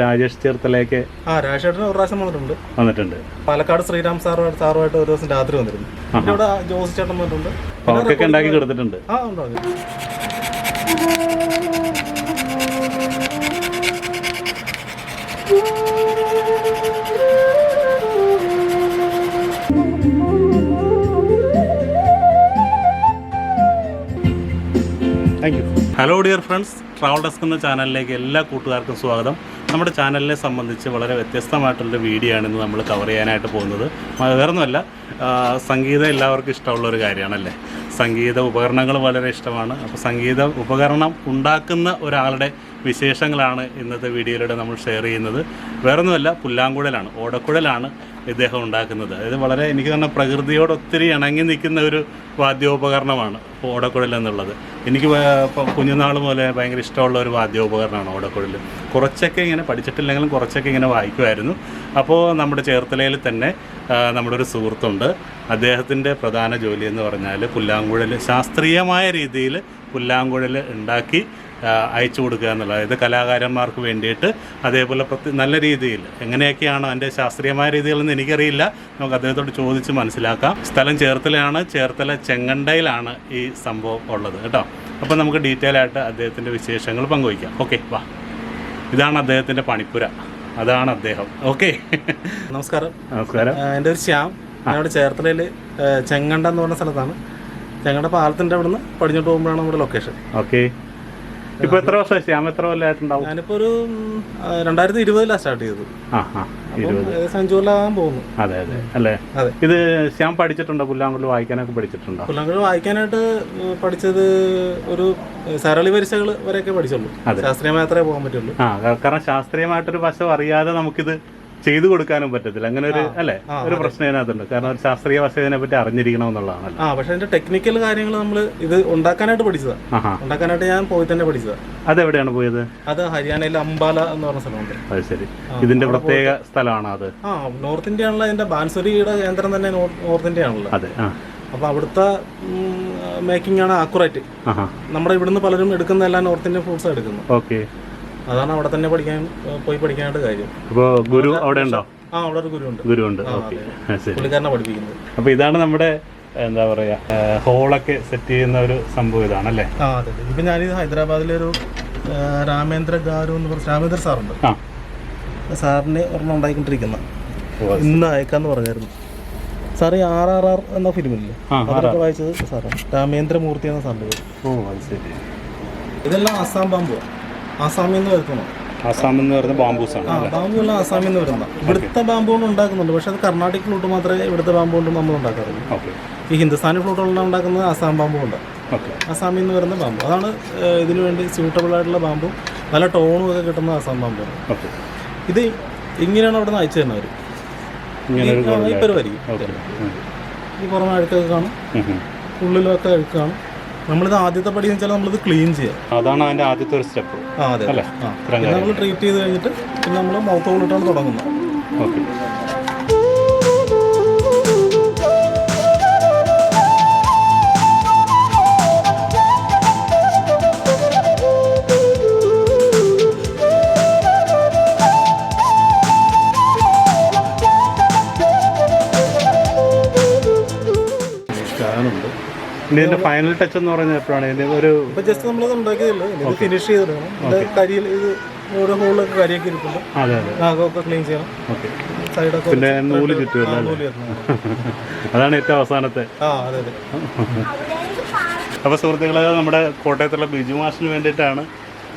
രാജേഷ് തീർത്ഥലേക്ക് ആ രാജേട്ടന് ഒരു പ്രാവശ്യം വന്നിട്ടുണ്ട്. വന്നിട്ടുണ്ട്. പാലക്കാട് ശ്രീരാം സാറുമായിട്ട് സാറുമായിട്ട് ഒരു ദിവസം രാത്രി വന്നിരുന്നു. പിന്നെ ഇവിടെ ജോസ് ചേട്ടൻ വന്നിട്ടുണ്ട്. അപ്പോൾ അവർക്കൊക്കെ ഉണ്ടാക്കി കൊടുത്തിട്ടുണ്ട്. ആ ഉണ്ടോ thank you hello dear friends travel desk എന്ന ചാനലിലേക്ക് എല്ലാ കൂട്ടുകാർക്കും സ്വാഗതം. നമ്മുടെ ചാനലിനെ സംബന്ധിച്ച് വളരെ വ്യത്യസ്തമായിട്ടുള്ളൊരു വീഡിയോ ആണ് ഇന്ന് നമ്മൾ കവർ ചെയ്യാനായിട്ട് പോകുന്നത്. വേറൊന്നുമല്ല സംഗീതം എല്ലാവർക്കും ഇഷ്ടമുള്ള ഒരു കാര്യമാണല്ലേ? സംഗീത ഉപകരണങ്ങൾ വളരെ ഇഷ്ടമാണ്. അപ്പോൾ സംഗീത ഉപകരണം ഉണ്ടാക്കുന്ന ഒരാളുടെ വിശേഷങ്ങളാണ് ഇന്നത്തെ വീഡിയോയിലൂടെ നമ്മൾ ഷെയർ ചെയ്യുന്നത്. വേറൊന്നുമല്ല പുല്ലാങ്കുഴലാണ് ഓടക്കുഴലാണ്. ഇദ്ദേഹം ഉണ്ടാക്കുന്നത്. അതായത് വളരെ എനിക്ക് തന്നെ പ്രകൃതിയോട് ഒത്തിരി ഇണങ്ങി നിൽക്കുന്ന ഒരു വാദ്യോപകരണമാണ് ഓടക്കുഴൽ എന്നുള്ളത്. എനിക്ക് കുഞ്ഞുനാൾ മുതലേ ഭയങ്കര ഇഷ്ടമുള്ള ഒരു വാദ്യോപകരണമാണ് ഓടക്കുഴൽ. കുറച്ചൊക്കെ ഇങ്ങനെ പഠിച്ചിട്ടില്ലെങ്കിലും കുറച്ചൊക്കെ ഇങ്ങനെ വായിക്കുമായിരുന്നു. അപ്പോൾ നമ്മുടെ ചേർത്തലയിൽ തന്നെ നമ്മുടെ ഒരു സുഹൃത്തുണ്ട്. അദ്ദേഹത്തിന്റെ പ്രധാന ജോലി എന്ന് പറഞ്ഞാൽ പുല്ലാങ്കുഴൽ ശാസ്ത്രീയമായ രീതിയിൽ പുല്ലാങ്കുഴൽ ഉണ്ടാക്കി അയച്ചു കൊടുക്കുക എന്നുള്ളത്. അതായത് കലാകാരന്മാർക്ക് വേണ്ടിയിട്ട് അതേപോലെ പ്രത്യേക നല്ല രീതിയിൽ എങ്ങനെയൊക്കെയാണ് അതിന്റെ ശാസ്ത്രീയമായ രീതികളെന്ന് എനിക്കറിയില്ല. നമുക്ക് അദ്ദേഹത്തോട് ചോദിച്ച് മനസ്സിലാക്കാം. സ്ഥലം ചേർത്തലയാണ് ചേർത്തല ചെങ്ങണ്ടയിലാണ് ഈ സംഭവം ഉള്ളത് കേട്ടോ. അപ്പോൾ നമുക്ക് ഡീറ്റെയിൽ ആയിട്ട് അദ്ദേഹത്തിന്റെ വിശേഷങ്ങൾ പങ്കുവയ്ക്കാം. ഓക്കെ വാ. ഇതാണ് അദ്ദേഹത്തിന്റെ പണിപ്പുര. അതാണ് അദ്ദേഹം. ഓക്കെ. നമസ്കാരം. നമസ്കാരം. എന്റെ ഒരു ശ്യാം. ഞങ്ങളുടെ ചേർത്തലയിൽ ചെങ്ങണ്ട എന്ന് പറഞ്ഞ സ്ഥലത്താണ്. ചെങ്ങണ്ട പാലത്തിന്റെ അവിടുന്ന് പടിഞ്ഞോട്ട് പോകുമ്പോഴാണ് നമ്മുടെ ലൊക്കേഷൻ ഓക്കെ. ഇപ്പോൾ എത്ര വർഷമായി ശ്യാം? എത്ര കൊല്ലമായിട്ടുണ്ടാവും ഞാനിപ്പോൾ ഒരു രണ്ടായിരത്തി ഇരുപതിലാണ് സ്റ്റാർട്ട് ചെയ്തത് ആ ആ അപ്പം ഏകദേശം അഞ്ചു പോകുന്നു. അതെ അതെ അല്ലേ? അതെ. ഇത് ശ്യാം പഠിച്ചിട്ടുണ്ടോ? പുല്ലാങ്കുഴൽ വായിക്കാനൊക്കെ പഠിച്ചിട്ടുണ്ടോ? പുല്ലാങ്കുഴൽ വായിക്കാനായിട്ട് പഠിച്ചത് ഒരു സരളി പരീക്ഷകൾ വരെയൊക്കെ പഠിച്ചുള്ളൂ. ശാസ്ത്രീയമായി അത്രേ പോകാൻ പറ്റുള്ളൂ. ആ കാരണം ശാസ്ത്രീയമായിട്ടൊരു വശം അറിയാതെ നമുക്കിത് ചെയ്തു കൊടുക്കാനും പറ്റത്തില്ല. അങ്ങനെ ഒരു അല്ലേ? ഒരു പ്രശ്നം ഇതിനകത്തുണ്ട്. കാരണം ശാസ്ത്രീയ ഭാഷ ഇതിനെ പറ്റി അറിഞ്ഞിരിക്കണമെന്നുള്ളതാണല്ലോ. ആ പക്ഷെ അതിന്റെ ടെക്നിക്കൽ കാര്യങ്ങൾ നമ്മൾ ഇത് ഉണ്ടാക്കാനായിട്ട് പഠിച്ചതാണ് ഉണ്ടാക്കാനായിട്ട് ഞാൻ പോയി തന്നെ പഠിച്ചതാണ് അതെവിടെയാണ് പോയത്? അത് ഹരിയാനയിലെ അംബാല എന്ന് പറഞ്ഞ സ്ഥലമുണ്ട്. അത് ശരി. ഇതിന്റെ പ്രത്യേക സ്ഥലമാണ് അത്? ആ നോർത്ത് ഇന്ത്യ ആണല്ലോ അതിന്റെ ബാൻസുരിയുടെ കേന്ദ്രം തന്നെ നോർ- നോർത്ത് ഇന്ത്യ ആണല്ലോ അതെ ആ. അപ്പോൾ അവിടുത്തെ മേക്കിംഗ് ആണ് ആക്കുറേറ്റ്. നമ്മുടെ ഇവിടുന്ന് പലരും എടുക്കുന്ന എല്ലാ നോർത്ത് ഇന്ത്യൻ ഫ്രൂട്ട്സ് എടുക്കുന്നത്. ഓക്കെ. അതാണ് അവിടെ തന്നെ പഠിക്കാൻ പോയി പഠിക്കാനായിട്ട് കാര്യം. അപ്പോൾ ഗുരു അവിടെ ഉണ്ടോ? ആ അവിടെ ഒരു ഉണ്ട്. ഗുരു ഉണ്ട്. ഓക്കെ. ശരി. പുള്ളിക്കാരനെ പഠിപ്പിക്കുന്നത്. അപ്പോൾ ഇതാണ് നമ്മുടെ എന്താ പറയാ ഹോളൊക്കെ സെറ്റ് ചെയ്യുന്ന ഒരു സംഭവം ഇതാണല്ലേ? ആ അതെ അതെ. ഇപ്പം ഞാനിത് ഹൈദരാബാദിലൊരു രാമേന്ദ്ര ഗാരു എന്ന് പറഞ്ഞ രാമേന്ദ്ര സാറുണ്ട്. ആ. സാറിന് ഒരെണ്ണം ഉണ്ടായിക്കൊണ്ടിരിക്കുന്ന. ഇന്ന് അയക്കാന്ന് പറഞ്ഞായിരുന്നു. സാറ് ഈ ആർ ആർ ആർ എന്ന ഫിലിമില്ലേ? അതൊക്കെ വായിച്ചത് സാറാണ്. രാമേന്ദ്രമൂർത്തി എന്ന സാറിന്റെ പേര്. ഓ അത് ശരി. ഇതെല്ലാം അസാം ബാമ്പു ആസാമിൽ നിന്ന് വരുത്തണം ആസാം എന്ന് പറയുന്ന ബാംബൂസ് ആണ് ആ ബാമ്പു എല്ലാം ആസാമിൽ നിന്ന് വരുന്ന ഇവിടുത്തെ കൊണ്ട് ഉണ്ടാക്കുന്നുണ്ട്. പക്ഷെ അത് കർണാടക ഫ്ലൂട്ട് മാത്രമേ ഇവിടുത്തെ ബാമ്പു കൊണ്ട് നമ്മൾ ഉണ്ടാക്കാറുള്ളൂ. ഓക്കെ. ഈ ഹിന്ദുസ്ഥാനി ഫ്ലൂട്ടുകളെല്ലാം ഉണ്ടാക്കുന്നത് ആസാം ബാമ്പു കൊണ്ട് ആസാമിൽ നിന്ന് വരുന്ന ബാമ്പു അതാണ് ഇതിനു വേണ്ടി സ്യൂട്ടബിൾ ആയിട്ടുള്ള ബാമ്പു നല്ല ടോണും ഒക്കെ കിട്ടുന്ന ആസാം ബാമ്പു ഓക്കെ. ഇത് ഇങ്ങനെയാണ് അവിടെ നിന്ന് അയച്ചു തരുന്നവർ ഈ പരിപാടി ഈ പുറമെ അഴുക്കൊക്കെ കാണും. ഉള്ളിലൊക്കെ അഴുക്ക് കാണും നമ്മളിത് ആദ്യത്തെ പടി എന്ന് വെച്ചാൽ നമ്മളിത് ക്ലീൻ ചെയ്യാം. അതാണ് അതിന്റെ ആദ്യത്തെ ഒരു സ്റ്റെപ്പ്. ആ അതെ അല്ലേ? നമ്മൾ ട്രീറ്റ് ചെയ്ത് കഴിഞ്ഞിട്ട് പിന്നെ നമ്മൾ മൗത്ത് കൊണ്ടിട്ടാണ് തുടങ്ങുന്നത്. ഓക്കെ. ഇതിന്റെ ഫൈനൽ ടച്ച് എന്ന് പറയുന്നത് എപ്പോഴാണ്? ഇതിന്റെ ഒരു ഇപ്പൊ ജസ്റ്റ് നമ്മൾ ഉണ്ടാക്കിയതല്ലോ ഇത് ഫിനിഷ് ചെയ്തെടുക്കണം ഇത് കരിയിൽ ഇത് ഓരോ ഹോളിലൊക്കെ കരിയൊക്കെ നാഗമൊക്കെ ക്ലീൻ ചെയ്യണം. സൈഡൊക്കെ പിന്നെ നൂൽ ചുറ്റുമല്ലോ നൂൽ അതാണ് ഏറ്റവും അവസാനത്തെ. ആ അതെ അതെ. അപ്പോൾ സുഹൃത്തുക്കളെ നമ്മുടെ കോട്ടയത്തുള്ള ബിജു മാഷിന് വേണ്ടിയിട്ടാണ്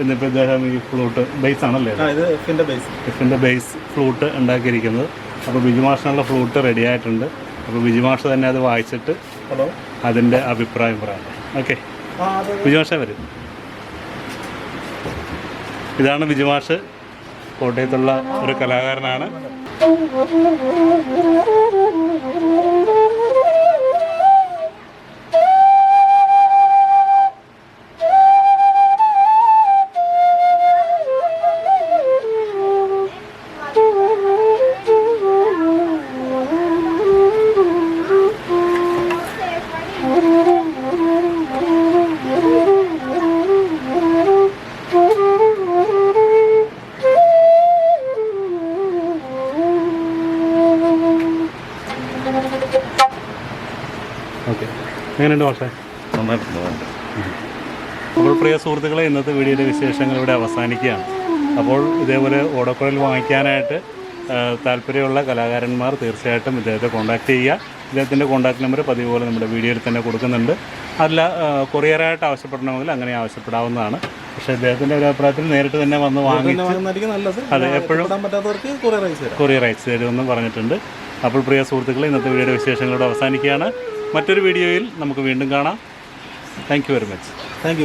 ഇന്നിപ്പോൾ ഇദ്ദേഹം ഈ ഫ്ലൂട്ട് ബേസ് ആണല്ലേ? ഇത് എഫിന്റെ ബേസ് എഫിന്റെ ബേസ് ഫ്ലൂട്ട് ഉണ്ടാക്കിയിരിക്കുന്നത്. അപ്പോൾ ബിജു മാഷിനുള്ള ഫ്ലൂട്ട് റെഡി ആയിട്ടുണ്ട്. അപ്പോൾ ബിജു മാഷ് തന്നെ അത് വായിച്ചിട്ട് ഹലോ. അതിന്റെ അഭിപ്രായം പറയാം. ഓക്കെ. ആ അതെ. ബിജു മാഷേ വരും. ഇതാണ് വിജുമാഷ് കോട്ടയത്തുള്ള ഒരു കലാകാരനാണ്. എങ്ങനെയുണ്ട് പക്ഷേ നന്നായിട്ടുണ്ട് അപ്പോൾ പ്രിയ സുഹൃത്തുക്കളെ ഇന്നത്തെ വീഡിയോയുടെ വിശേഷങ്ങൾ ഇവിടെ അവസാനിക്കുകയാണ്. അപ്പോൾ ഇതേപോലെ ഓടക്കുഴൽ വാങ്ങിക്കാനായിട്ട് താല്പര്യമുള്ള കലാകാരന്മാർ തീർച്ചയായിട്ടും ഇദ്ദേഹത്തെ കോൺടാക്ട് ചെയ്യുക. ഇദ്ദേഹത്തിന്റെ കോൺടാക്ട് നമ്പർ പതിവ് പോലെ നമ്മുടെ വീഡിയോയിൽ തന്നെ കൊടുക്കുന്നുണ്ട്. അല്ല കൊറിയറായിട്ട് ആവശ്യപ്പെടണമെങ്കിൽ അങ്ങനെ ആവശ്യപ്പെടാവുന്നതാണ്. പക്ഷേ ഇദ്ദേഹത്തിന്റെ ഒരു അഭിപ്രായത്തിൽ നേരിട്ട് തന്നെ വന്ന് വാങ്ങി അതെ, എപ്പോഴും- കൊറിയർ അയച്ചു തരുമെന്ന് പറഞ്ഞിട്ടുണ്ട്. അപ്പോൾ പ്രിയ സുഹൃത്തുക്കളെ ഇന്നത്തെ വീഡിയോയുടെ വിശേഷങ്ങളോട് അവസാനിക്കുകയാണ്. മറ്റൊരു വീഡിയോയിൽ നമുക്ക് വീണ്ടും കാണാം. Thank very much thank